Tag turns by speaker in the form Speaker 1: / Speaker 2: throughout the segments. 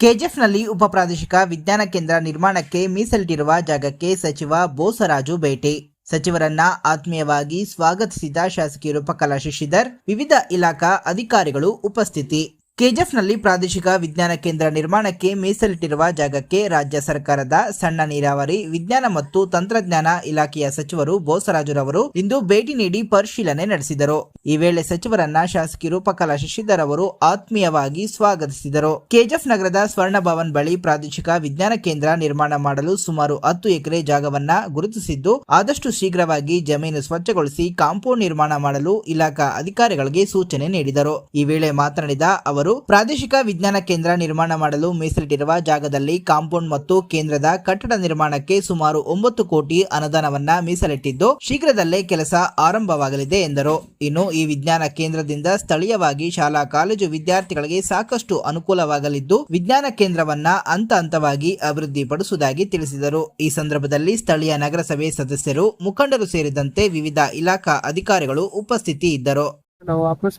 Speaker 1: ಕೆಜಿಎಫ್ನಲ್ಲಿ ಉಪಪ್ರಾದೇಶಿಕ ವಿಜ್ಞಾನ ಕೇಂದ್ರ ನಿರ್ಮಾಣಕ್ಕೆ ಮೀಸಲಿಟ್ಟಿರುವ ಜಾಗಕ್ಕೆ ಸಚಿವ ಬೋಸರಾಜು ಭೇಟಿ. ಸಚಿವರನ್ನ ಆತ್ಮೀಯವಾಗಿ ಸ್ವಾಗತಿಸಿದ ಶಾಸಕಿ ರೂಪಕಲಾ ಶಶಿಧರ್ ವಿವಿಧ ಇಲಾಖಾ ಅಧಿಕಾರಿಗಳು ಉಪಸ್ಥಿತಿ. ಕೆಜಿಎಫ್ನಲ್ಲಿ ಪ್ರಾದೇಶಿಕ ವಿಜ್ಞಾನ ಕೇಂದ್ರ ನಿರ್ಮಾಣಕ್ಕೆ ಮೀಸಲಿಟ್ಟಿರುವ ಜಾಗಕ್ಕೆ ರಾಜ್ಯ ಸರ್ಕಾರದ ಸಣ್ಣ ನೀರಾವರಿ, ವಿಜ್ಞಾನ ಮತ್ತು ತಂತ್ರಜ್ಞಾನ ಇಲಾಖೆಯ ಸಚಿವರು ಬೋಸರಾಜುರವರು ಇಂದು ಭೇಟಿ ನೀಡಿ ಪರಿಶೀಲನೆ ನಡೆಸಿದರು. ಈ ವೇಳೆ ಸಚಿವರನ್ನ ಶಾಸಕಿ ರೂಪಕಲಾ ಶಶಿಧರ್ ಅವರು ಆತ್ಮೀಯವಾಗಿ ಸ್ವಾಗತಿಸಿದರು. ಕೆಜಿಎಫ್ ನಗರದ ಸ್ವರ್ಣ ಭವನ್ ಬಳಿ ಪ್ರಾದೇಶಿಕ ವಿಜ್ಞಾನ ಕೇಂದ್ರ ನಿರ್ಮಾಣ ಮಾಡಲು ಸುಮಾರು ಹತ್ತು ಎಕರೆ ಜಾಗವನ್ನ ಗುರುತಿಸಿದ್ದು, ಆದಷ್ಟು ಶೀಘ್ರವಾಗಿ ಜಮೀನು ಸ್ವಚ್ಛಗೊಳಿಸಿ ಕಾಂಪೌಂಡ್ ನಿರ್ಮಾಣ ಮಾಡಲು ಇಲಾಖಾ ಅಧಿಕಾರಿಗಳಿಗೆ ಸೂಚನೆ ನೀಡಿದರು. ಈ ವೇಳೆ ಮಾತನಾಡಿದ ಅವರು ಪ್ರಾದೇಶಿಕ ವಿಜ್ಞಾನ ಕೇಂದ್ರ ನಿರ್ಮಾಣ ಮಾಡಲು ಮೀಸಲಿಟ್ಟಿರುವ ಜಾಗದಲ್ಲಿ ಕಾಂಪೌಂಡ್ ಮತ್ತು ಕೇಂದ್ರದ ಕಟ್ಟಡ ನಿರ್ಮಾಣಕ್ಕೆ ಸುಮಾರು ಒಂಬತ್ತು ಕೋಟಿ ಅನುದಾನವನ್ನ ಮೀಸಲಿಟ್ಟಿದ್ದು, ಶೀಘ್ರದಲ್ಲೇ ಕೆಲಸ ಆರಂಭವಾಗಲಿದೆ ಎಂದರು. ಇನ್ನು ಈ ವಿಜ್ಞಾನ ಕೇಂದ್ರದಿಂದ ಸ್ಥಳೀಯವಾಗಿ ಶಾಲಾ, ಕಾಲೇಜು ವಿದ್ಯಾರ್ಥಿಗಳಿಗೆ ಸಾಕಷ್ಟು ಅನುಕೂಲವಾಗಲಿದ್ದು, ವಿಜ್ಞಾನ ಕೇಂದ್ರವನ್ನ ಹಂತ ಹಂತವಾಗಿ ಅಭಿವೃದ್ಧಿಪಡಿಸುವುದಾಗಿ ತಿಳಿಸಿದರು. ಈ ಸಂದರ್ಭದಲ್ಲಿ ಸ್ಥಳೀಯ ನಗರಸಭೆ ಸದಸ್ಯರು ಮುಖಂಡರು ಸೇರಿದಂತೆ ವಿವಿಧ ಇಲಾಖಾ ಅಧಿಕಾರಿಗಳು ಉಪಸ್ಥಿತಿ ಇದ್ದರು.
Speaker 2: ನಾವು ವಾಪಸ್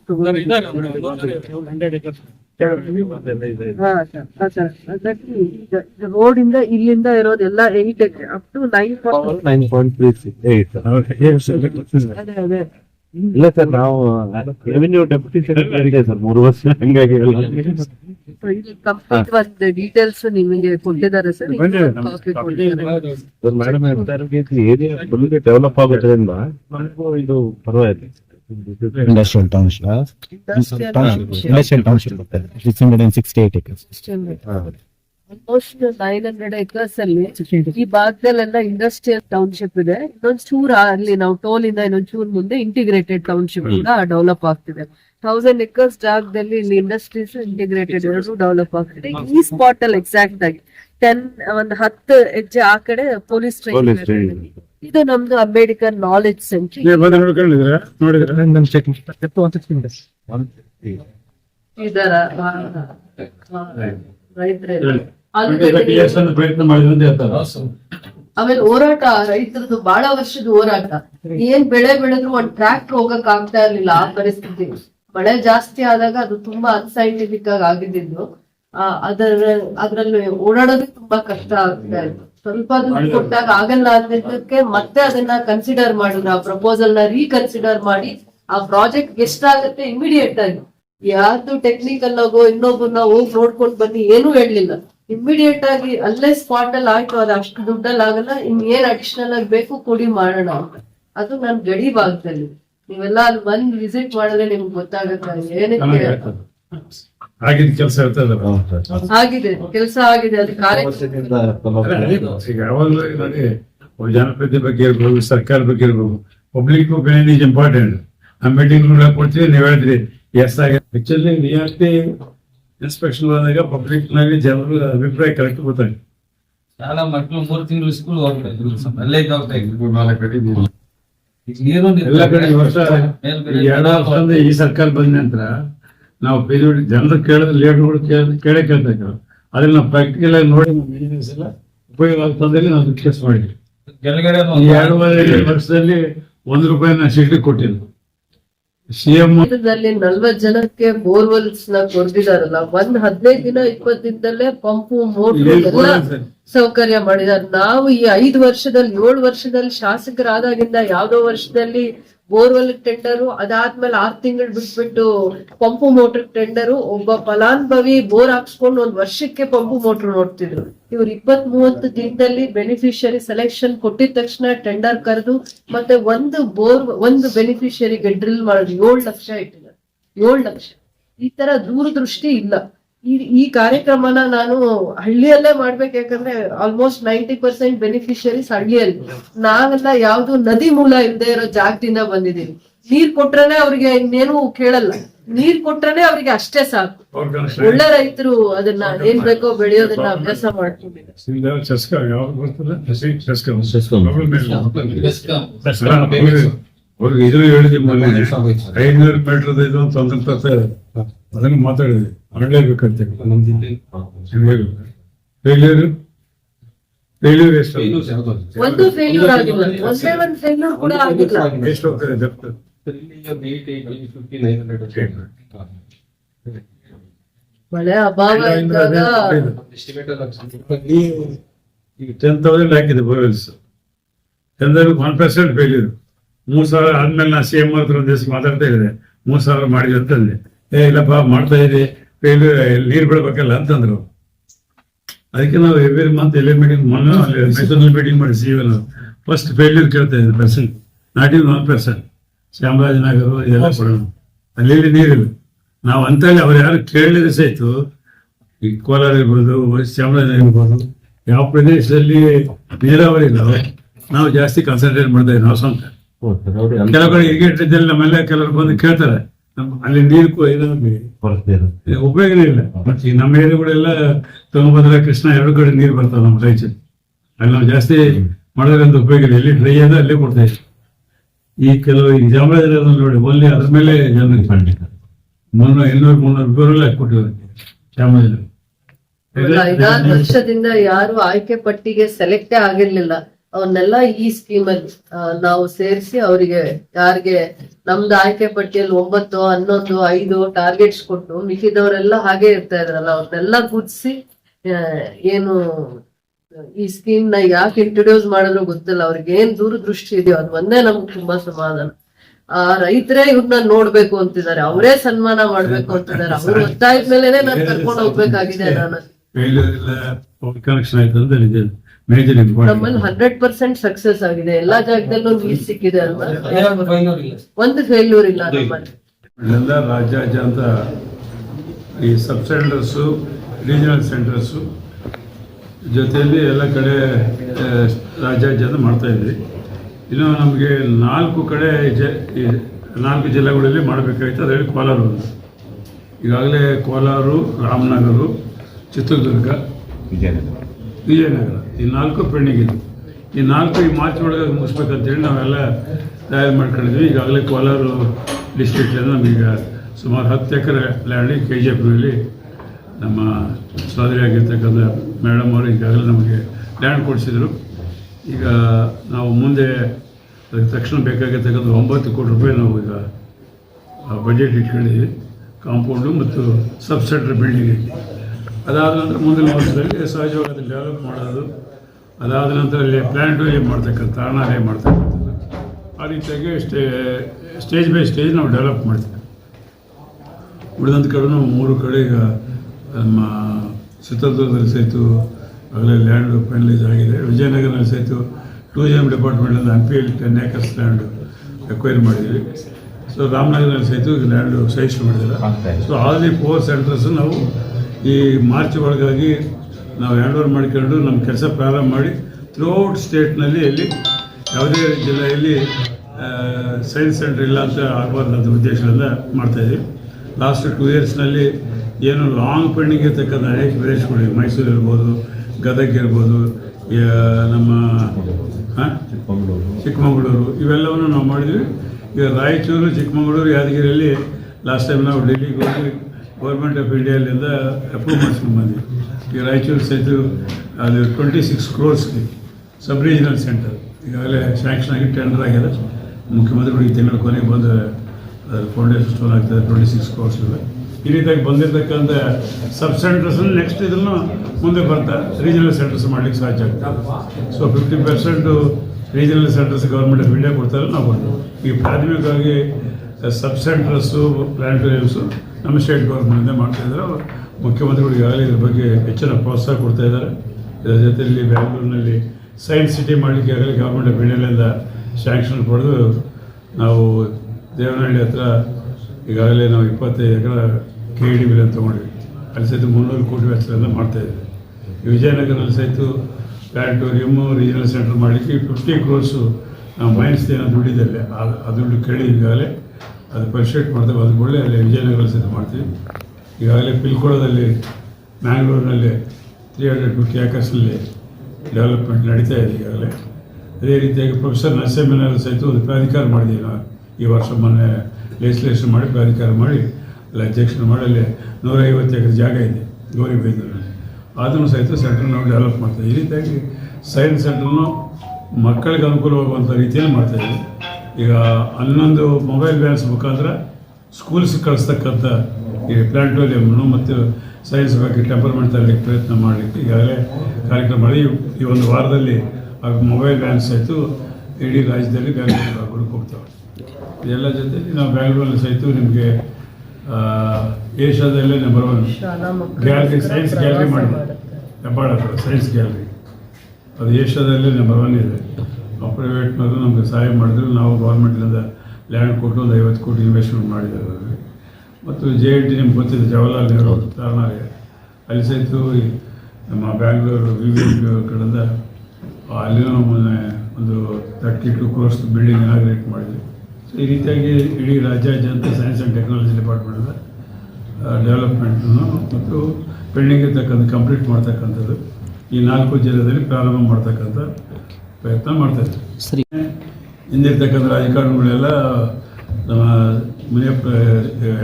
Speaker 2: ರೋಡ್ ಇಂದ ಇಲ್ಲಿಂದ ಇರೋದೆಲ್ಲ eight up to nine
Speaker 3: nine point three six eight
Speaker 2: ಅದೇ ಅದೇ
Speaker 3: ಇಲ್ಲ ಸರ್ ನಾವು ರೆವಿನ್ಯೂ ಡೆಪ್ಯೂಟಿ ಸೆಕ್ರೆಟರಿ ಇದೆ ಸರ್ ಮೂರು ವರ್ಷ ಹಂಗಾಗಿ
Speaker 2: ಕಂಪ್ಲೀಟ್ ಒಂದು ಡೀಟೇಲ್ಸ್ ನಿಮಗೆ ಕೊಟ್ಟಿದ್ದಾರೆ sir.
Speaker 3: Madam area full develop ಆಗೋದ್ರಿಂದ ನಮಗೂ ಇದು ಪರವಾಗಿಲ್ಲ.
Speaker 4: Industrial Township. township. Industrial township. Six hundred and sixty-eight acres.
Speaker 2: Almost nine hundred acres ಅಲ್ಲಿ ಈ ಭಾಗದಲ್ಲೆಲ್ಲ ಇಂಡಸ್ಟ್ರಿಯಲ್ ಟೌನ್ಶಿಪ್ ಇದೆ. ಇನ್ನೊಂದ್ ಚೂರ್ ಅಲ್ಲಿ ನಾವು ಟೋಲ್ ಇಂದ ಇನ್ನೊಂದ್ ಚೂರ್ ಮುಂದೆ ಇಂಟಿಗ್ರೇಟೆಡ್ ಟೌನ್ಶಿಪ್ ಕೂಡ ಡೆವಲಪ್ ಆಗ್ತಿದೆ. ಥೌಸಂಡ್ ಎಕರ್ಸ್ ಜಾಗದಲ್ಲಿ ಇಲ್ಲಿ ಇಂಡಸ್ಟ್ರೀಸ್ ಇಂಟಿಗ್ರೇಟೆಡ್ ಎರಡು ಡೆವಲಪ್ ಆಗ್ತಿದೆ. ಈ ಸ್ಪಾಟ್ ಅಲ್ಲಿ ಎಕ್ಸಾಕ್ಟ್ ಆಗಿ ಟೆನ್ ಒಂದ್ ಹತ್ತು ಹೆಜ್ಜೆ ಆ ಕಡೆ ಪೊಲೀಸ್ ಟ್ರೈನ್ ಇದು. ನಮ್ದು ಅಂಬೇಡ್ಕರ್ ನಾಲೆಜ್ ಸೆಂಟರ್ ಇದರ
Speaker 5: ಪ್ರಯತ್ನ ಮಾಡಿದ್ರು ಅಂತ ಹೇಳ್ತಾರೆ.
Speaker 2: ಆಮೇಲೆ ಹೋರಾಟ ರೈತರದ್ದು ಬಹಳ ವರ್ಷದ ಹೋರಾಟ. ಏನ್ ಬೆಳೆ ಬೆಳೆದ್ರು ಒಂದ್ ಟ್ರ್ಯಾಕ್ಟರ್ ಹೋಗಕ್ ಆಗ್ತಾ ಇರ್ಲಿಲ್ಲ ಆ ಪರಿಸ್ಥಿತಿ. ಮಳೆ ಜಾಸ್ತಿ ಆದಾಗ ಅದು ತುಂಬಾ ಅನ್ಸೈಂಟಿಫಿಕ್ ಆಗಿ ಆಗಿದ್ದು. ಆ, ಅದರ ಅದ್ರಲ್ಲಿ ಓಡಾಡೋದು ತುಂಬಾ ಕಷ್ಟ ಆಗ್ತಾ ಇತ್ತು. ಸ್ವಲ್ಪ ದುಡ್ಡು ಕೊಟ್ಟಾಗ ಆಗಲ್ಲ ಅನ್ನೋದಕ್ಕೆ ಮತ್ತೆ ಅದನ್ನ ಕನ್ಸಿಡರ್ ಮಾಡಿದ್ರು. ಆ ಪ್ರಪೋಸಲ್ನ ರೀಕನ್ಸಿಡರ್ ಮಾಡಿ ಆ ಪ್ರಾಜೆಕ್ಟ್ ಎಷ್ಟಾಗುತ್ತೆ ಇಮಿಡಿಯೇಟ್ ಆಗಿ. ಯಾರ್ದು ಟೆಕ್ನಿಕಲ್ ಆಗೋ ಇನ್ನೊಬ್ಬರನ್ನ ಹೋಗಿ ನೋಡ್ಕೊಂಡು ಬನ್ನಿ ಏನು ಹೇಳಲಿಲ್ಲ. ಇಮಿಡಿಯೇಟ್ ಆಗಿ ಅಲ್ಲೇ ಸ್ಪಾಟ್ ಅಲ್ಲಿ ಆಯ್ತು ಅದು ಅಷ್ಟು ದುಡ್ಡಲ್ಲಿ ಆಗಲ್ಲ ಇನ್ ಏನ್ ಅಡಿಷನಲ್ ಆಗಿ ಬೇಕು ಕೂಡಿ ಮಾಡೋಣ ಅಂತ. ಅದು ನನ್ ಗಡಿ ಭಾಗದಲ್ಲಿ. ನೀವೆಲ್ಲ ಅಲ್ಲಿ ಬಂದ್ ವಿಸಿಟ್ ಮಾಡಿದ್ರೆ ನಿಮ್ಗೆ ಗೊತ್ತಾಗತ್ತೆ ಏನಕ್ಕೆ
Speaker 5: ಕೆಲಸ ಇರ್ತದೆ
Speaker 2: ಆಗಿದೆ ಕೆಲಸ ಆಗಿದೆ ಅದು ಕಾರ್ಯಕ್ರಮ
Speaker 5: ಈಗ ಯಾವಾಗಲೂ ನೋಡಿ ಒಬ್ಬ ಜನಪ್ರತಿನಿಧಿ ಬಗ್ಗೆ ಇರ್ಬೋದು ಸರ್ಕಾರ ಬಗ್ಗೆ ಇರ್ಬೋದು ಪಬ್ಲಿಕ್ ಒಪಿನಿಯನ್ ಈಸ್ ಇಂಪಾರ್ಟೆಂಟ್ ಆ ಮೀಟಿಂಗ್ ಕೊಡ್ತೀವಿ ನೀವು ಹೇಳಿದ್ರಿ ಎಸ್ ಆಗಿ ಆಕ್ಚುಲಿ ರಿಯಾಲಿಟಿ ಇನ್ಸ್ಪೆಕ್ಷನ್ ಬಂದಾಗ ಪಬ್ಲಿಕ್ನಲ್ಲಿ ಜನರು ಅಭಿಪ್ರಾಯ ಕರೆಕ್ಟ್ ಗೊತ್ತಾಗಿ
Speaker 6: ಶಾಲಾ ಮಕ್ಕಳು ಮೂರು ತಿಂಗಳು ಸ್ಕೂಲ್ ಹೋಗ್ಬೇಕು ಅಲ್ಲೇ ಹೋಗ್ತಾ ಇದ್ರು
Speaker 5: ಎಲ್ಲ ಕಡೆ ಈ ವರ್ಷ ಎರಡು ವರ್ಷದಿಂದ ಈ ಸರ್ಕಾರ ಬಂದ ನಂತರ ನಾವು ಪೇದೋಡಿ ಜನರು ಕೇಳಿದ್ರೆ ಲೀಡರ್ಗಳು ಕೇಳೇ ಕೇಳ್ತಾ ಇದ್ರು. ಅದ್ರಲ್ಲಿ ನಾವು ಪ್ರಾಕ್ಟಿಕಲ್ ಆಗಿ ನೋಡಿ ನಮ್ಮ engineers ಎಲ್ಲ ಉಪಯೋಗ ಆಗ್ತದೆ ನಾವು ಡಿಸ್ಕಸ್ ಮಾಡಿದ್ವಿ. ಎರಡೂವರೆ ವರ್ಷದಲ್ಲಿ ಒಂದು ರೂಪಾಯಿ ನಾನು ಸಿಟಿ ಕೊಟ್ಟಿಲ್ಲ ಸಿಎಂ
Speaker 2: ನಲ್ವತ್ ಜನಕ್ಕೆ ಬೋರ್ವೆಲ್ಸ್ನ ಕೊಡ್ತಿದಾರಲ್ಲ ಒಂದ್ ಹದಿನೈದು ದಿನ ಇಪ್ಪತ್ ದಿನದಲ್ಲೇ ಪಂಪು ಮೋಟರ್ ಎಲ್ಲ ಸೌಕರ್ಯ ಮಾಡಿದ್ದಾರೆ ನಾವು ಈ ಐದು ವರ್ಷದಲ್ಲಿ ಏಳು ವರ್ಷದಲ್ಲಿ ಶಾಸಕರಾದಾಗಿಂದ ಯಾವ್ದೋ ವರ್ಷದಲ್ಲಿ ಬೋರ್ವೆಲ್ ಟೆಂಡರು, ಅದಾದ್ಮೇಲೆ ಆರ್ ತಿಂಗಳು ಬಿಟ್ಬಿಟ್ಟು ಪಂಪು ಮೋಟರ್ ಟೆಂಡರು, ಒಬ್ಬ ಫಲಾನುಭವಿ ಬೋರ್ ಹಾಕ್ಸ್ಕೊಂಡು ಒಂದ್ ವರ್ಷಕ್ಕೆ ಪಂಪು ಮೋಟರ್ ನೋಡ್ತಿದ್ರು. ಇವ್ರು ಇಪ್ಪತ್ ಮೂವತ್ತು ದಿನದಲ್ಲಿ ಬೆನಿಫಿಷಿಯರಿ ಸೆಲೆಕ್ಷನ್ ಕೊಟ್ಟಿದ ತಕ್ಷಣ ಟೆಂಡರ್ ಕರೆದು ಮತ್ತೆ ಒಂದು ಬೋರ್, ಒಂದು ಬೆನಿಫಿಷಿಯರಿಗೆ ಡ್ರಿಲ್ ಮಾಡೋದು ಏಳು ಲಕ್ಷ ಇಟ್ಟಿದ್ದಾರೆ. ಏಳು ಲಕ್ಷ. ಈ ತರ ದೂರದೃಷ್ಟಿ ಇಲ್ಲ. ಈ ಈ ಕಾರ್ಯಕ್ರಮನ ನಾನು ಹಳ್ಳಿಯಲ್ಲೇ ಮಾಡ್ಬೇಕು ಯಾಕಂದ್ರೆ ಆಲ್ಮೋಸ್ಟ್ ನೈಂಟಿ ಪರ್ಸೆಂಟ್ ಬೆನಿಫಿಷಿಯರೀಸ್ ಹಳ್ಳಿಯಲ್ಲಿ. ನಾವೆಲ್ಲ ಯಾವ್ದು ನದಿ ಮೂಲ ಇಲ್ಲದೆ ಇರೋ ಜಾಗದಿಂದ ಬಂದಿದ್ದೀವಿ. ನೀರ್ ಕೊಟ್ರೇನೆ ಅವ್ರಿಗೆ ಇನ್ನೇನು ಕೇಳಲ್ಲ. ನೀರ್ ಕೊಟ್ರೇನೆ ಅವ್ರಿಗೆ ಅಷ್ಟೇ ಸಾಕು. ಒಳ್ಳೆ ರೈತರು ಅದನ್ನ ಏನ್ ಬೇಕೋ ಬೆಳೆಯೋದನ್ನ ಅಭ್ಯಾಸ ಮಾಡ್ಕೊಂಡಿದ್ದಾರೆ.
Speaker 5: ಅವ್ರಿಗೆ ಇದು ಹೇಳಿದ್ವಿ ಮೊನ್ನೆ. ಐನೂರು ಮೀಟರ್ ಇದು ಅಂತ ಒಂದು ತರ್ತಾರೆ ಅದನ್ನು ಮಾತಾಡಿದ್ವಿ. ಮಾಡಲೇಬೇಕಂತ ಫೇಲ್ಯೂರ್ ಫೇಲ್ಯೂರ್ ಎಷ್ಟು?
Speaker 2: ಒಂದು ಫೇಲ್ಯೂರ್ ಆಗಿಲ್ಲ. ಒಂದೇ ಒಂದ್ ಫೇಲ್ಯೂರ್ ಕೂಡ ಆಗಿಲ್ಲ.
Speaker 5: ಎಷ್ಟು ಹೋಗ್ತಾರೆ depth?
Speaker 2: ಮಳೆ ಅಭಾವ
Speaker 5: ಈಗ ಟೆನ್ ತೌಸಂಡ್ ಹಾಕಿದೆ borewells ten one percent failure ಮೂರ್ ಸಾವಿರ ಆದ್ಮೇಲೆ ನಾ ಸಿ ಎಂ ಹತ್ರ ಒಂದ್ ದಿವಸ ಮಾತಾಡ್ತಾ ಇದ್ದೆ ಮೂರ್ ಸಾವಿರ ಮಾಡಿದೆ ಅಂತಂದೆ. ಏ ಇಲ್ಲಪ್ಪ ಮಾಡ್ತಾ ಇದ್ದೆ. ಫೇಲ್ ನೀರ್ ಬಿಡ್ಬೇಕಲ್ಲ ಅಂತಂದ್ರು. ಅದಕ್ಕೆ ನಾವು ಎವ್ರಿ ಮಂತ್ ಎಲ್ಲಿ ಮೀಟಿಂಗ್ ಮೊನ್ನೆ ಅಲ್ಲಿ ಮೈಸೂರಲ್ಲಿ ಮೀಟಿಂಗ್ ಮಾಡಿ ಸಿ ನಾವು ಫಸ್ಟ್ ಫೇಲ್ಯೂರ್ ಕೇಳ್ತಾ ಇದ್ದೆ percent not in one percent Chamarajanagar ಇದೆಲ್ಲ ಕೊಡೋಣ. ಅಲ್ಲಿ ಇಲ್ಲಿ ನೀರಿಲ್ಲ. ನಾವು ಅಂತೇಳಿ ಅವ್ರು ಯಾರು ಕೇಳಿದ್ರೆ ಸಹಿತು. ಈ ಕೋಲಾರ ಇರ್ಬೋದು ಚಾಮರಾಜನಗರ ಇರ್ಬೋದು ಯಾವ ಪ್ರದೇಶದಲ್ಲಿ ನೀರಾವರಿ ಇಲ್ಲ ನಾವು ಜಾಸ್ತಿ ಕಾನ್ಸಂಟ್ರೇಟ್ ಮಾಡ್ತಾ ಇದ್ದೀವಿ ನಾವು ಸ್ವಂತ. ಕೆಲವು ಕಡೆ ಇರಿಗೇಟರ್ ಇದ್ದಲ್ಲಿ ನಮ್ಮೆಲ್ಲ ಕೆಲವರು ಬಂದು ಕೇಳ್ತಾರೆ ಅಲ್ಲಿ ನೀರು ಉಪಯೋಗನೇ ಇಲ್ಲ. ಮತ್ತೆ ಈ ನಮ್ಮ ಏರಿಯಾಗಳೆಲ್ಲ ತುಂಗಭದ್ರಾ ಕೃಷ್ಣ ಎರಡು ಕಡೆ ನೀರು ಬರ್ತಾವೆ ನಮ್ಮ ರಾಯಚೂರು. ಅಲ್ಲಿ ನಾವು ಜಾಸ್ತಿ ಮಾಡೋದ್ರಿಂದ ಉಪಯೋಗ ಇಲ್ಲ. ಎಲ್ಲಿ ಡ್ರೈ ಅದ ಅಲ್ಲೇ ಕೊಡ್ತಾ ಇದ್ದೀವಿ ಈ ಕೆಲವು ಈ ಚಾಮರಾಜನಗರ ನೋಡಿ ಓನ್ಲಿ ಅದ್ರ ಮೇಲೆ ಜನರಿಗೆ ಮುನ್ನೂರು ಇನ್ನೂರು ಮುನ್ನೂರು ರೂಪಾಯಿ ಕೊಟ್ಟಿದ್ದಾರೆ ಚಾಮರಾಜನಗರ
Speaker 2: ಐದಾರು ವರ್ಷದಿಂದ ಯಾರು ಆಯ್ಕೆ ಪಟ್ಟಿಗೆ ಸೆಲೆಕ್ಟೇ ಆಗಿರ್ಲಿಲ್ಲ. ಅವನ್ನೆಲ್ಲ ಈ ಸ್ಕೀಮ್ ಅಲ್ಲಿ ನಾವು ಸೇರಿಸಿ ಅವರಿಗೆ ಯಾರಿಗೆ ನಮ್ದು ಆಯ್ಕೆ ಪಟ್ಟಿಯಲ್ಲಿ ಒಂಬತ್ತು ಹನ್ನೊಂದು ಐದು ಟಾರ್ಗೆಟ್ಸ್ ಕೊಟ್ಟು ಮಿಕ್ಕಿದವರೆಲ್ಲ ಹಾಗೆ ಇರ್ತಾ ಇದ್ರಲ್ಲ ಅವ್ರನ್ನೆಲ್ಲ ಗುರ್ಸಿ ಏನು ಈ ಸ್ಕೀಮ್ನ ಯಾಕೆ ಇಂಟ್ರೊಡ್ಯೂಸ್ ಮಾಡಿದ್ರು ಗೊತ್ತಿಲ್ಲ ಅವ್ರಿಗೆ ಏನ್ ದೂರದೃಷ್ಟಿ ಇದೆಯೋ ಅದು ಒಂದೇ ನಮ್ಗೆ ತುಂಬಾ ಸಮಾಧಾನ ಆ ರೈತರೇ ಇವ್ರನ್ನ ನೋಡ್ಬೇಕು ಅಂತಿದ್ದಾರೆ ಅವರೇ ಸನ್ಮಾನ ಮಾಡ್ಬೇಕು ಅಂತಿದ್ದಾರೆ ಅವ್ರು ಒತ್ತಾಯದ ಮೇಲೆನೆ ನಾನು ಕರ್ಕೊಂಡು ಹೋಗ್ಬೇಕಾಗಿದೆ ನಾನು
Speaker 5: ಮೇಜರ್
Speaker 2: ನಮ್ಮಲ್ಲಿ ಹಂಡ್ರೆಡ್ ಪರ್ಸೆಂಟ್ ಸಕ್ಸಸ್ ಆಗಿದೆ. ಎಲ್ಲಾ ಜಾಗದಲ್ಲೂ ನೀರ್ ಸಿಕ್ಕಿದೆ ಅಲ್ವಾ? ಒಂದು ಫೇಲ್ಯೂರ್ ಇಲ್ಲ ನಮ್ಮಲ್ಲಿ.
Speaker 5: ಎಲ್ಲ ರಾಜ್ಯಾದ್ಯಂತ ಈ ಸಬ್ ಸೆಂಟರ್ಸು ರೀಜನಲ್ ಸೆಂಟರ್ಸು ಜೊತೆಯಲ್ಲಿ ಎಲ್ಲ ಕಡೆ ರಾಜ್ಯಾದ್ಯಂತ ಮಾಡ್ತಾ ಇದ್ವಿ ಇನ್ನು ನಮಗೆ ನಾಲ್ಕು ಕಡೆ ಜ ಈ ನಾಲ್ಕು ಜಿಲ್ಲೆಗಳಲ್ಲಿ ಮಾಡಬೇಕಾಗಿತ್ತು ಅದರಲ್ಲಿ ಕೋಲಾರ ಒಂದು. ಈಗಾಗಲೇ ಕೋಲಾರ ರಾಮನಗರ ಚಿತ್ರದುರ್ಗ ವಿಜಯನಗರ. ಈ ನಾಲ್ಕು ಪೆಂಡಿಂಗ್ ಈ ನಾಲ್ಕು ಈ ಮಾರ್ಚ್ ಒಳಗೆ ಮುಗಿಸ್ಬೇಕಂತೇಳಿ ನಾವೆಲ್ಲ ತಯಾರು ಮಾಡ್ಕೊಂಡಿದ್ವಿ. ಈಗಾಗಲೇ ಕೋಲಾರ ಡಿಸ್ಟ್ರಿಕ್ಟಲ್ಲಿ ನಮಗೀಗ ಸುಮಾರು ಹತ್ತು ಎಕರೆ ಲ್ಯಾಂಡ್ ಕೆ ಜಿ ಎಫ್ನಲ್ಲಿ ನಮ್ಮ ಸೋದರಿಯಾಗಿರ್ತಕ್ಕಂಥ ಮೇಡಮ್ ಅವರು ಈಗಾಗಲೇ ನಮಗೆ ಲ್ಯಾಂಡ್ ಕೊಡಿಸಿದರು. ಈಗ ನಾವು ಮುಂದೆ ಅದಕ್ಕೆ ತಕ್ಷಣ ಬೇಕಾಗಿರ್ತಕ್ಕಂಥ ಒಂಬತ್ತು ಕೋಟಿ ರೂಪಾಯಿ ನಾವು ಈಗ ಬಜೆಟ್ ಇಟ್ಕೊಂಡಿದ್ದೀವಿ. ಕಾಂಪೌಂಡು ಮತ್ತು ಸಬ್ಸೆಂಟ್ರ್ ಬಿಲ್ಡಿಂಗ್ ಅದಾದ ನಂತರ ಮುಂದಿನ ವರ್ಷದಲ್ಲಿ ಸಹಜವಾಗಿ ಅದನ್ನು ಡೆವಲಪ್ ಮಾಡೋದು. ಅದಾದ ನಂತರ ಅಲ್ಲಿ ಏನು ಮಾಡ್ತಕ್ಕಂಥ ಅರಣಾಲಯ ಮಾಡ್ತಕ್ಕಂಥದ್ದು. ಆ ರೀತಿಯಾಗಿ ಸ್ಟೇ ಸ್ಟೇಜ್ ಬೈ ಸ್ಟೇಜ್ ನಾವು ಡೆವಲಪ್ ಮಾಡ್ತೀವಿ. ಉಳಿದಂಥ ಕಡೆ ನಾವು ಮೂರು ಕಡೆ ಈಗ ನಮ್ಮ ಚಿತ್ರದುರ್ಗದಲ್ಲಿ ಸಹಿತ ಆಗಲೇ ಲ್ಯಾಂಡು ಫೈನಲೈಸ್ ಆಗಿದೆ. ವಿಜಯನಗರದಲ್ಲಿ ಸಹಿತ ಟೂರಿಸಂ ಡಿಪಾರ್ಟ್ಮೆಂಟಿಂದ ಹಂಪಿಯಲ್ಲಿ ಟೆನ್ ಏಕರ್ಸ್ ಲ್ಯಾಂಡ್ ಎಕ್ವೈರ್ ಮಾಡಿದ್ವಿ. ಸೊ ರಾಮನಗರದಲ್ಲಿ ಸಹಿತ ಈಗ ಲ್ಯಾಂಡ್ ಸಹಿಷ್ಣು ಮಾಡಿದ್ದಾರೆ. So all the four centers ನಾವು ಈ ಮಾರ್ಚ್ ಒಳಗಾಗಿ ನಾವು ಹ್ಯಾಂಡ್ ಓವರ್ ಮಾಡಿಕೊಂಡು ನಮ್ಮ ಕೆಲಸ ಪ್ರಾರಂಭ ಮಾಡಿ ಥ್ರೂಔಟ್ ಸ್ಟೇಟ್ನಲ್ಲಿ ಎಲ್ಲಿ ಯಾವುದೇ ಜಿಲ್ಲೆಯಲ್ಲಿ ಸೈನ್ಸ್ ಸೆಂಟರ್ ಇಲ್ಲ ಅಂತ ಆಗಬಾರ್ದು ಅಂತ ಉದ್ದೇಶದಿಂದ ಮಾಡ್ತಾಯಿದ್ದೀವಿ ಲಾಸ್ಟ್ ಟೂ ಇಯರ್ಸ್ನಲ್ಲಿ ಏನು ಲಾಂಗ್ ಪೆಂಡಿಂಗ್ ಇರ್ತಕ್ಕಂಥ ಅನೇಕ ಪ್ರದೇಶಗಳಿವೆ. ಮೈಸೂರು ಇರ್ಬೋದು ಗದಗ ಇರ್ಬೋದು ನಮ್ಮ ಹಾಂ? ಚಿಕ್ಕಮಗಳೂರು. ಇವೆಲ್ಲವನ್ನು ನಾವು ಮಾಡಿದ್ವಿ. ಈಗ ರಾಯಚೂರು ಚಿಕ್ಕಮಗಳೂರು ಯಾದಗಿರಿಯಲ್ಲಿ ಲಾಸ್ಟ್ ಟೈಮ್ ನಾವು ಡೆಲ್ಲಿಗೆ ಹೋಗಿ ಗೌರ್ಮೆಂಟ್ ಆಫ್ ಇಂಡಿಯಾಲಿಂದ ಅಪ್ರೂವ್ ಮಾಡ್ಸ್ಕೊಂಡು ಬಂದ್ವಿ. ಈಗ ರಾಯಚೂರು ಸಹಿತ ಅದು ಟ್ವೆಂಟಿ ಸಿಕ್ಸ್ ಕ್ರೋರ್ಸ್ಗೆ ಸಬ್ ರೀಜನಲ್ ಸೆಂಟರ್ ಈಗಾಗಲೇ ಸ್ಯಾಂಕ್ಷನ್ ಆಗಿ ಟೆಂಡರ್ ಆಗಿದೆ. ಮುಖ್ಯಮಂತ್ರಿಗಳು ಈ ತಿಂಗಳ ಕೊನೆಗೆ ಬಂದು ಫೌಂಡೇಶನ್ ಸ್ಟೋನ್ ಆಗ್ತದೆ ಟ್ವೆಂಟಿ ಸಿಕ್ಸ್ ಕ್ರೋರ್ಸ್ ಇದೆ ಈ ರೀತಿಯಾಗಿ ಬಂದಿರತಕ್ಕಂಥ ಸಬ್ ಸೆಂಟರ್ಸ್ ನೆಕ್ಸ್ಟ್ ಇದನ್ನು ಮುಂದೆ ಬರ್ತಾ ರೀಜನಲ್ ಸೆಂಟರ್ಸ್ ಮಾಡಲಿಕ್ಕೆ ಸಾಧ್ಯ ಆಗ್ತದೆ. So fifty percent regional centers government of India ಕೊಡ್ತಾರೆ, ನಾವು ಕೊಡ್ತೀವಿ. ಈ ಪ್ರಾಥಮಿಕವಾಗಿ ಸಬ್ ಸೆಂಟರ್ಸು ಪ್ಲಾನೆಟೋರಿಯಮ್ಸು ನಮ್ಮ ಸ್ಟೇಟ್ ಗೌರ್ಮೆಂಟಿಂದ ಮಾಡ್ತಾ ಇದ್ದಾರೆ. ಮುಖ್ಯಮಂತ್ರಿಗಳು ಈಗಾಗಲೇ ಇದ್ರ ಬಗ್ಗೆ ಹೆಚ್ಚಿನ ಪ್ರೋತ್ಸಾಹ ಕೊಡ್ತಾ ಇದ್ದಾರೆ. ಇದರ ಜೊತೆಯಲ್ಲಿ ಬೆಂಗಳೂರಿನಲ್ಲಿ ಸೈನ್ಸ್ ಸಿಟಿ ಮಾಡಲಿಕ್ಕೆ ಆಗಲಿ ಗೌರ್ಮೆಂಟ್ ಆಫ್ ಸ್ಯಾಂಕ್ಷನ್ ಪಡೆದು ನಾವು ದೇವನಹಳ್ಳಿ ಹತ್ರ ಈಗಾಗಲೇ ನಾವು ಇಪ್ಪತ್ತೈದು ಎಕರೆ ಕೆ ಇ ಡಿ ಬಿಲ್ ತೊಗೊಂಡ್ವಿ. ಅಲ್ಲಿ ಸಹಿತ ಮುನ್ನೂರು ಕೋಟಿ ವೆಚ್ಚದಿಂದ ಮಾಡ್ತಾಯಿದ್ದೀವಿ ಈ ವಿಜಯನಗರದಲ್ಲಿ ಸಹಿತ ಪ್ಲಾನಿಟೋರಿಯಮ್ಮು ರೀಜನಲ್ ಸೆಂಟರ್ ಮಾಡಲಿಕ್ಕೆ ಫಿಫ್ಟಿ ಕ್ರೋರ್ಸು ನಾವು ಮೈನ್ಸ್ ಏನೋ ದುಡ್ಡಿದ್ದಲ್ಲಿ ಆ ದುಡ್ಡು ಕೇಳಿ ಈಗಾಗಲೇ. ಅದು ಪರಿಶೀಟ್ ಮಾಡ್ತೇವೆ ಅದು ಒಳ್ಳೆ ಅಲ್ಲಿ ವಿಜಯನಗರ ಸಹಿತ ಮಾಡ್ತೀವಿ. ಈಗಾಗಲೇ ಪಿಲ್ಕೊಳದಲ್ಲಿ, ಮ್ಯಾಂಗ್ಳೂರಿನಲ್ಲಿ ತ್ರೀ ಹಂಡ್ರೆಡ್ ಫಿಫ್ಟಿ ಏಕರ್ಸಲ್ಲಿ ಡೆವಲಪ್ಮೆಂಟ್ ನಡೀತಾ ಇದೆ ಈಗಾಗಲೇ. ಅದೇ ರೀತಿಯಾಗಿ ಪ್ರೊಫೆಸರ್ ನರಸಿಂಹನಲ್ಲಿ ಸಹಿತ ಒಂದು ಪ್ರಾಧಿಕಾರ ಮಾಡಿದ್ದೀವಿ ನಾವು ಈ ವರ್ಷ ಮೊನ್ನೆ ಲೆಜಿಸ್ಲೇಷನ್ ಮಾಡಿ ಪ್ರಾಧಿಕಾರ ಮಾಡಿ, ಅಲ್ಲಿ ಅಧ್ಯಕ್ಷರು ಮಾಡಿ, ಅಲ್ಲಿ ನೂರೈವತ್ತು ಎಕರೆ ಜಾಗ ಇದೆ ಗೌರಿಬೈದೂರಲ್ಲಿ ಅದನ್ನು ಸಹಿತ ಸೆಂಟ್ರ್ ನಾವು ಡೆವಲಪ್ ಮಾಡ್ತೀವಿ ಈ ರೀತಿಯಾಗಿ ಸೈನ್ಸ್ ಸೆಂಟ್ರನ್ನು ಮಕ್ಕಳಿಗೆ ಅನುಕೂಲವಾಗುವಂಥ ರೀತಿಯಲ್ಲಿ ಮಾಡ್ತಾಯಿದ್ದೀವಿ ಈಗ ಹನ್ನೊಂದು ಮೊಬೈಲ್ ವ್ಯಾನ್ಸ್ ಮುಖಾಂತರ ಸ್ಕೂಲ್ಸ್ ಕಳಿಸ್ತಕ್ಕಂಥ ಈ ಪ್ಲಾಂಟೋರಿಯಮ್ನು ಮತ್ತು ಸೈನ್ಸ್ ಬಗ್ಗೆ ಟೆಂಪರ್ಮೆಂಟ್ ತರಲಿಕ್ಕೆ ಪ್ರಯತ್ನ ಮಾಡಲಿಕ್ಕೆ ಈಗಾಗಲೇ ಕಾರ್ಯಕ್ರಮ ಮಾಡಿ ಈ- ಒಂದು ವಾರದಲ್ಲಿ ಆ ಮೊಬೈಲ್ ವ್ಯಾನ್ಸ್ ಆಯಿತು ಇಡೀ ರಾಜ್ಯದಲ್ಲಿ ಬ್ಯಾಂಗ್ಳೂರು ಹುಡುಕೋಗ್ತಾವೆ ಹೋಗ್ತವೆ. ಇದೆಲ್ಲ ಜೊತೆ ನಾವು ಬ್ಯಾಂಗ್ಳೂರಲ್ಲಿ ಸಹಿತ ನಿಮಗೆ ಏಷ್ಯಾದಲ್ಲೇ number one gallery science gallery ಮಾಡಿ. ಹೆಬ್ಬಾಳ ಸೈನ್ಸ್ ಗ್ಯಾಲರಿ ಅದು ಏಷ್ಯಾದಲ್ಲೇ ನಂಬರ್ ಒನ್ ಇದೆ. ನಾವು ಪ್ರೈವೇಟ್ನವರು ನಮಗೆ ಸಹಾಯ ಮಾಡಿದ್ರು. ನಾವು ಗೌರ್ಮೆಂಟ್ನಿಂದ ಲ್ಯಾಂಡ್ ಕೊಟ್ಟು ಒಂದು ಐವತ್ತು ಕೋಟಿ ಇನ್ವೆಸ್ಟ್ಮೆಂಟ್ ಮಾಡಿದ್ದಾರೆ ಮತ್ತು ಜೆ ಎನ್ ಟಿ ನಿಮ್ಗೆ ಗೊತ್ತಿದೆ ಜವಾಹರ್ಲಾಲ್ ನೆಹರು ತಾರನಾಗೆ. ಅಲ್ಲಿ ಸಹಿತ ನಮ್ಮ ಬ್ಯಾಂಗ್ಳೂರು ವಿ ವಿ ಕಡೆಯಿಂದ ಅಲ್ಲಿನೂ ಮೊನ್ನೆ ಒಂದು thirty two crores building inaugurate ಮಾಡಿದ್ವಿ ಸೊ ಈ ರೀತಿಯಾಗಿ ಇಡೀ ರಾಜ್ಯಾದ್ಯಂತ ಸೈನ್ಸ್ ಆ್ಯಂಡ್ ಟೆಕ್ನಾಲಜಿ ಡಿಪಾರ್ಟ್ಮೆಂಟಿಂದ ಡೆವಲಪ್ಮೆಂಟನ್ನು ಮತ್ತು ಪೆಂಡಿಂಗ್ ಇರ್ತಕ್ಕಂಥ ಕಂಪ್ಲೀಟ್ ಮಾಡ್ತಕ್ಕಂಥದ್ದು. ಈ ನಾಲ್ಕು ಜಿಲ್ಲೆಯಲ್ಲಿ ಪ್ರಾರಂಭ ಮಾಡ್ತಕ್ಕಂಥ ಪ್ರಯತ್ನ ಮಾಡ್ತಾ ಇದ್ದೀವಿ
Speaker 4: ಸರಿ.
Speaker 5: ಹಿಂದಿರ್ತಕ್ಕಂಥ ರಾಜಕಾರಣಿಗಳೆಲ್ಲ ನಮ್ಮ ಮುನಿಯಪ್ಪ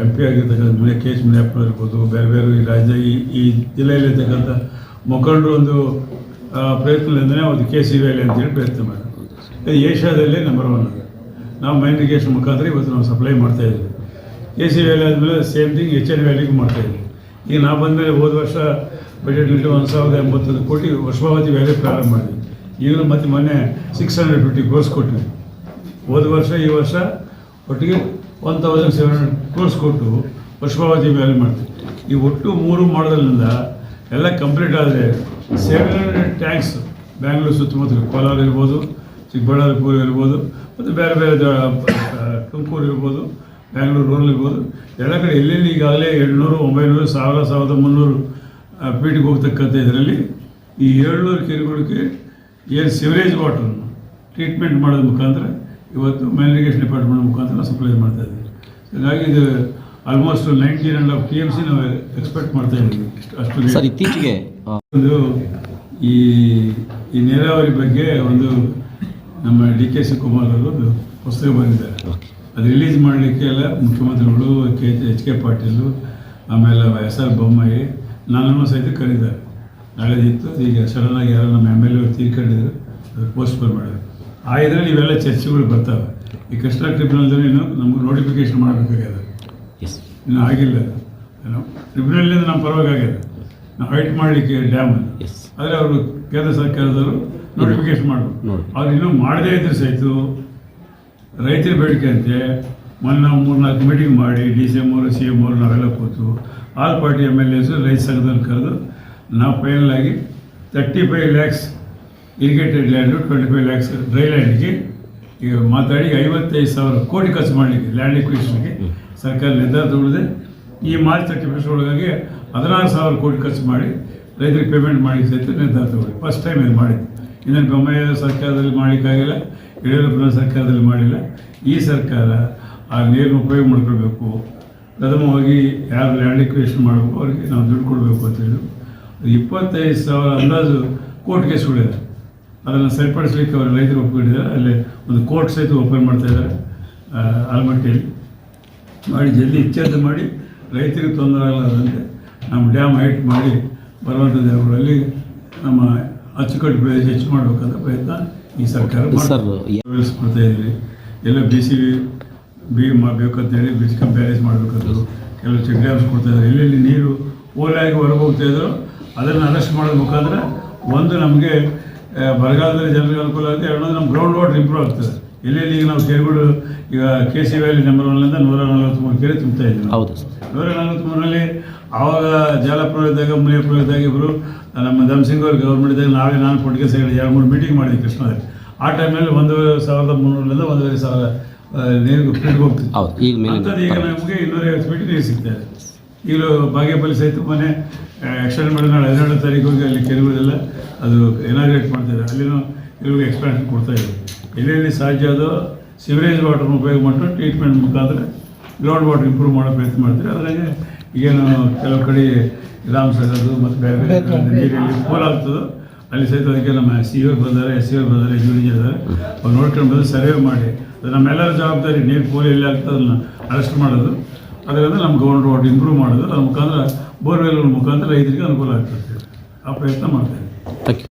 Speaker 5: ಎಂ ಪಿ ಆಗಿರ್ತಕ್ಕಂಥ ಮುನಿಯ ಕೆ ಎಚ್ ಮುನಿಯಪ್ಪ ಇರ್ಬೋದು ಬೇರೆ ಬೇರೆ ಈ ರಾಜ್ಯ ಈ ಈ ಜಿಲ್ಲೆಯಲ್ಲಿರ್ತಕ್ಕಂಥ ಮುಖಂಡರು ಒಂದು ಪ್ರಯತ್ನದಿಂದನೇ ಪ್ರಯತ್ನದಿಂದಲೇ ಒಂದು ಕೆ ಸಿ ವೇಲೆ ಅಂತೇಳಿ ಪ್ರಯತ್ನ ಮಾಡಿದ್ರು. ಇದು ಏಷ್ಯಾದಲ್ಲೇ ನಂಬರ್ ಒನ್ ಅದು. ನಾವು ಮೈನ್ ಇರಿಗೇಷನ್ ಮುಖಾಂತರ ಇವತ್ತು ನಾವು ಸಪ್ಲೈ ಮಾಡ್ತಾ ಇದ್ದೀವಿ. ಕೆ ಸಿ ವ್ಯಾಲಿ ಆದಮೇಲೆ ಸೇಮ್ ಥಿಂಗ್ ಎಚ್ ಎನ್ ವ್ಯಾಲಿಗೂ ಮಾಡ್ತಾ ಇದ್ದೀವಿ. ಈಗ ನಾವು ಬಂದಮೇಲೆ ಹೋದ ವರ್ಷ ಬಜೆಟ್ನಲ್ಲಿ ಒಂದು ಸಾವಿರದ ಎಂಬತ್ತೊಂದು ಕೋಟಿ ವರ್ಷಾವಧಿ ವ್ಯಾಲಿ ಪ್ರಾರಂಭ ಮಾಡಿದ್ವಿ. ಈಗಲೂ ಮತ್ತೆ ಮೊನ್ನೆ ಸಿಕ್ಸ್ ಹಂಡ್ರೆಡ್ ಫಿಫ್ಟಿ ಕೋರ್ಸ್ ಕೊಟ್ವಿ. ಹೋದ ವರ್ಷ, ಈ ವರ್ಷ ಒಟ್ಟಿಗೆ one thousand seven hundred crores ಕೊಟ್ಟು ಪುಷ್ಪಾವತಿ ವ್ಯಾಲಿ ಮಾಡ್ತೀವಿ. ಈ ಒಟ್ಟು ಮೂರು ಮಾಡೋದ್ರಿಂದ ಎಲ್ಲ ಕಂಪ್ಲೀಟ್ ಆದರೆ ಸೆವೆನ್ ಹಂಡ್ರೆಡ್ ಟ್ಯಾಂಕ್ಸ್ ಬ್ಯಾಂಗ್ಳೂರು ಸುತ್ತಮುತ್ತ ಕೋಲಾರ ಇರ್ಬೋದು, ಚಿಕ್ಕಬಳ್ಳಾಪುರ ಇರ್ಬೋದು, ಮತ್ತು ಬೇರೆ ಬೇರೆ ತುಮಕೂರು ಇರ್ಬೋದು ಬ್ಯಾಂಗ್ಳೂರು ರೂರಲ್ ಇರ್ಬೋದು. ಎಲ್ಲ ಕಡೆ ಎಲ್ಲೆಲ್ಲಿ ಈಗಾಗಲೇ ಏಳ್ನೂರು ಒಂಬೈನೂರು, ಸಾವಿರ, ಸಾವಿರದ ಮುನ್ನೂರು ಪೀಟಿಗೆ ಹೋಗ್ತಕ್ಕಂಥ ಇದರಲ್ಲಿ ಈ ಏಳ್ನೂರು ಕೆರೆಗಳಿಗೆ ಏನು ಸಿವರೇಜ್ ವಾಟರನ್ನು ಟ್ರೀಟ್ಮೆಂಟ್ ಮಾಡೋದ್ರ ಮುಖಾಂತರ ಇವತ್ತು ಮ್ಯಾನಿಗೇಷನ್ ಡಿಪಾರ್ಟ್ಮೆಂಟ್ ಮುಖಾಂತರ ಸಪ್ಲೈ ಮಾಡ್ತಾ ಇದ್ದೀವಿ. ಹಾಗಾಗಿ ಇದು almost nineteen and of T M C ನಾವು ಎಕ್ಸ್ಪೆಕ್ಟ್ ಮಾಡ್ತಾ ಇದ್ದೀವಿ. ಅಷ್ಟು
Speaker 4: ಸರ್ ಇತ್ತೀಚೆಗೆ
Speaker 5: ಒಂದು ಈ ಈ ನೀರಾವರಿ ಬಗ್ಗೆ ಒಂದು ನಮ್ಮ ಡಿ ಕೆ ಶಿವಕುಮಾರ್ ಅವರು ಒಂದು ಪುಸ್ತಕ ಬಂದಿದ್ದಾರೆ ಅದು ರಿಲೀಸ್ ಮಾಡಲಿಕ್ಕೆ ಎಲ್ಲ ಮುಖ್ಯಮಂತ್ರಿಗಳು ಕೆ ಎಚ್ ಕೆ ಪಾಟೀಲು ಆಮೇಲೆ ಎಸ್ ಆರ್ ಬೊಮ್ಮಾಯಿ ನಾನು ಸಹಿತ ಕರೀತಾರೆ. ನಾಳೆ ಇತ್ತು ಈಗ ಸಡನ್ನಾಗಿ ಯಾರೋ ನಮ್ಮ ಎಂ ಎಲ್ ಎ ತೀರ್ಕೊಂಡಿದ್ರು. ಅದು ಪೋಸ್ಟ್ಪೋನ್ ಮಾಡಿದ್ರು. ಆ ಇದರಲ್ಲಿ ಇವೆಲ್ಲ ಚರ್ಚೆಗಳು ಬರ್ತಾವೆ. ಈ ಕೃಷ್ಣ ಟ್ರಿಬ್ಯುನಲ್ದಲ್ಲಿ ಇನ್ನು ನಮ್ಗೆ ನೋಟಿಫಿಕೇಶನ್ ಮಾಡಬೇಕಾಗ್ಯದ. ಇನ್ನು ಆಗಿಲ್ಲ. ಏನೋ ಟ್ರಿಬ್ಯುನಲ್ನಿಂದ ನಮ್ಮ ಪರವಾಗಿ ಆಗ್ಯದ ನಾವು ಹೈಟ್ ಮಾಡಲಿಕ್ಕೆ ಡ್ಯಾಮ್ ಆದರೆ ಅವರು ಕೇಂದ್ರ ಸರ್ಕಾರದವರು ನೋಟಿಫಿಕೇಶನ್ ಮಾಡಬೇಕು. ಅವ್ರು ಇನ್ನೂ ಮಾಡದೇ ಇದ್ರೆ ಸಹಿತ ರೈತರ ಬೇಡಿಕೆ ಅಂತೆ. ಮೊನ್ನೆ ನಾವು ಮೂರು ನಾಲ್ಕು ಮೀಟಿಂಗ್ ಮಾಡಿ ಡಿ ಸಿ ಎಂ ಅವರು ಸಿ ಎಂ ಅವರು ನಾವೆಲ್ಲ ಕೂತು all party M L S ರೈತ ಸಂಘದಲ್ಲಿ ಕರೆದು ನಾವು ಫೈನಲ್ ಆಗಿ thirty five lakhs irrigated land twenty five lakhs dry ಲ್ಯಾಂಡ್ಗೆ ಈಗ ಮಾತಾಡಿ ಐವತ್ತೈದು ಸಾವಿರ ಕೋಟಿ ಖರ್ಚು ಮಾಡಲಿಕ್ಕೆ ಲ್ಯಾಂಡ್ ಇಕ್ವಿಷನ್ಗೆ ಸರ್ಕಾರ ನಿರ್ಧಾರ ತಗೊಳ್ಳದೆ ಈ ಮಾರ್ಚ್ ತರ್ಟಿ ಫಸ್ಟ್ ಒಳಗಾಗಿ ಹದಿನಾರು ಸಾವಿರ ಕೋಟಿ ಖರ್ಚು ಮಾಡಿ ರೈತರಿಗೆ ಪೇಮೆಂಟ್ ಮಾಡಿ ಸಹಿತ ನಿರ್ಧಾರ ತಗೊಳ್ಳಿ. ಫಸ್ಟ್ ಟೈಮ್ ಇದು ಮಾಡಿದ್ದು. ಇದನ್ನು ಬೊಮ್ಮಾಯಿ ಸರ್ಕಾರದಲ್ಲಿ ಮಾಡಲಿಕ್ಕಾಗಿಲ್ಲ ಯಡಿಯೂರಪ್ಪನ ಸರ್ಕಾರದಲ್ಲಿ ಮಾಡಿಲ್ಲ. ಈ ಸರ್ಕಾರ ಆ ನೀರನ್ನು ಉಪಯೋಗ ಮಾಡ್ಕೊಳ್ಬೇಕು. ಪ್ರಥಮವಾಗಿ ಯಾರು ಲ್ಯಾಂಡ್ ಇಕ್ವೇಷನ್ ಮಾಡಬೇಕು, ಅವರಿಗೆ ನಾವು ದುಡ್ಡು ಕೊಡಬೇಕು ಅಂತ ಇಪ್ಪತ್ತೈದು ಸಾವಿರ ಅಂದಾಜು ಕೋರ್ಟ್ ಕೇಸ್ಗಳಿದೆ ಅದನ್ನು ಸರಿಪಡಿಸಲಿಕ್ಕೆ ಅವರು ರೈತರು ಒಪ್ಪಿಕೊಂಡಿದ್ದಾರೆ ಅಲ್ಲಿ ಒಂದು ಕೋರ್ಟ್ ಸಹಿತ ಓಪನ್ ಮಾಡ್ತಾ ಇದ್ದಾರೆ ಆಲಮಟ್ಟಿಯಲ್ಲಿ. ಮಾಡಿ ಜಲ್ದಿ ಇತ್ಯರ್ಥ ಮಾಡಿ ರೈತರಿಗೆ ತೊಂದರೆ ಆಗಲಾರದಂತೆ ನಮ್ಮ ಡ್ಯಾಮ್ ಹೈಟ್ ಮಾಡಿ ಬರುವಂಥ ದಿನಗಳಲ್ಲಿ ನಮ್ಮ ಅಚ್ಚುಕಟ್ಟು ಪ್ರದೇಶ ಹೆಚ್ಚು ಮಾಡಬೇಕಂತ ಪ್ರಯತ್ನ ಈ ಸರ್ಕಾರ ಕೊಡ್ತಾ ಇದ್ವಿ ಎಲ್ಲ ಬಿ ಸಿ ಬಿ ಮಾಡಬೇಕಂತೇಳಿ ಬಿಸ್ಕಮ್ ಬ್ಯಾರೇಜ್ ಮಾಡಬೇಕಂತ ಕೆಲವು ಚೆಕ್ ಡ್ಯಾಮ್ಸ್ ಕೊಡ್ತಾ ಇದ್ದಾರೆ. ಎಲ್ಲೆಲ್ಲಿ ನೀರು ಓಲಾಗಿ ಹೊರಗೆ ಹೋಗ್ತಾ ಇದ್ರು ಅದನ್ನು ಅರೆಸ್ಟ್ ಮಾಡೋದ್ರ ಮುಖಾಂತರ ಒಂದು ನಮಗೆ ಬರಗಾಲದಲ್ಲಿ ಜನರಿಗೆ ಅನುಕೂಲ ಆಗುತ್ತೆ ಎರಡನೇದು ನಮ್ಮ ಗ್ರೌಂಡ್ ವಾಟರ್ ಇಂಪ್ರೂವ್ ಆಗ್ತದೆ. ಎಲ್ಲೆಲ್ಲಿ ಈಗ ನಾವು ಕೆರೆಗಳು ಈಗ ಕೆ ಸಿ ವ್ಯಾಲಿ ನಂಬರ್ ಒನ್ನಿಂದ ನೂರ ನಲವತ್ತ್ಮೂರು ಕೆರೆ ತುಂಬ್ತಾ ಇದ್ದೀವಿ.
Speaker 4: ಹೌದು
Speaker 5: ನೂರ ನಲವತ್ತ್ಮೂರರಲ್ಲಿ ಆವಾಗ ಜಾಲಪುರ ಇದ್ದಾಗ ಮುನಿಯಪುರ ಇದ್ದಾಗ ಇಬ್ಬರು ನಮ್ಮ ಧಮ್ಸಿಂಗ್ ಅವ್ರ ಗೌರ್ಮೆಂಟ್ ಇದ್ದಾಗ ನಾವೇ ನಾನು ಕೊಟ್ಟಿಗೆ ಸೇರಿ ಎರಡು ಮೂರು ಮೀಟಿಂಗ್ ಮಾಡಿದ್ವಿ ಕೃಷ್ಣದಲ್ಲಿ. ಆ ಟೈಮಲ್ಲಿ ಒಂದೂವರೆ ಸಾವಿರದ ಮುನ್ನೂರರಿಂದ ಒಂದೂವರೆ ಸಾವಿರ ನೀರು ಹೋಗ್ತಿತ್ತು.
Speaker 4: ಈಗ
Speaker 5: ನಮಗೆ ಇನ್ನೂರೈವತ್ತು ಮೀಟರ್ ನೀರು ಸಿಗ್ತಾ ಇದೆ. ಈಗಲೂ ಬಾಗೇಪಲ್ಲಿ ಸಹಿತ ಮೊನ್ನೆ ಎಕ್ಸ್ಟೆಂಡ್ ಮಾಡಿ ನಾಳೆ ಹದಿನೇಳನೇ ತಾರೀಕು ಹೋಗಿ ಅಲ್ಲಿ ಕೆರೆಗಳೆಲ್ಲ ಅದು ಇನಾಗ್ರೇಟ್ ಮಾಡ್ತಾ ಇದ್ದಾರೆ. ಅಲ್ಲಿನೂ ಇವ್ರಿಗೆ ಎಕ್ಸ್ಪ್ಯಾನ್ಷನ್ ಕೊಡ್ತಾ ಇದ್ದಾರೆ. ಎಲ್ಲೆಲ್ಲಿ ಸಾಧ್ಯ ಅದೋ ಸಿವರೇಜ್ ವಾಟರ್ನ ಉಪಯೋಗ ಮಾಡಿಕೊಂಡು ಟ್ರೀಟ್ಮೆಂಟ್ ಮುಖಾಂತರ ಗ್ರೌಂಡ್ ವಾಟರ್ ಇಂಪ್ರೂವ್ ಮಾಡೋ ಪ್ರಯತ್ನ ಮಾಡ್ತಾರೆ ಅದರಾಗೆ ಈಗೇನು ಕೆಲವು ಕಡೆ ರಾಮ್ ಸಾಗರದು ಮತ್ತು ಬೇರೆ ಬೇರೆ ನೀರಲ್ಲಿ ಪೋಲ್ ಆಗ್ತದೋ ಅಲ್ಲಿ ಸಹಿತ ಅದಕ್ಕೆ ನಮ್ಮ ಸಿ ಓ ಬಂದಾರೆ ಎಸ್ ಸಿ ಓ ಬಂದಾರೆ ಇಂಜಿನಿಯರ್ ಇದ್ದಾರೆ ಅವ್ರು ನೋಡ್ಕೊಂಡು ಬಂದು ಸರ್ವೆ ಮಾಡಿ. ಅದು ನಮ್ಮೆಲ್ಲರ ಜವಾಬ್ದಾರಿ. ನೀರು ಪೋಲ್ ಎಲ್ಲಿ ಆಗ್ತದೆ ಅದನ್ನು ಅರೆಸ್ಟ್ ಮಾಡೋದು. ಅದರಿಂದ ನಮ್ಮ ಗೌರ್ಮೆಂಟ್ ವಾಟರ್ ಇಂಪ್ರೂವ್ ಮಾಡಿದ್ರೆ, ಅದ್ರ ಮುಖಾಂತರ ಬೋರ್ವೆಲ್ ಮುಖಾಂತರ ರೈತರಿಗೆ ಅನುಕೂಲ ಆಗ್ತದೆ. ಆ ಪ್ರಯತ್ನ ಮಾಡ್ತಾ ಇದ್ದೀವಿ.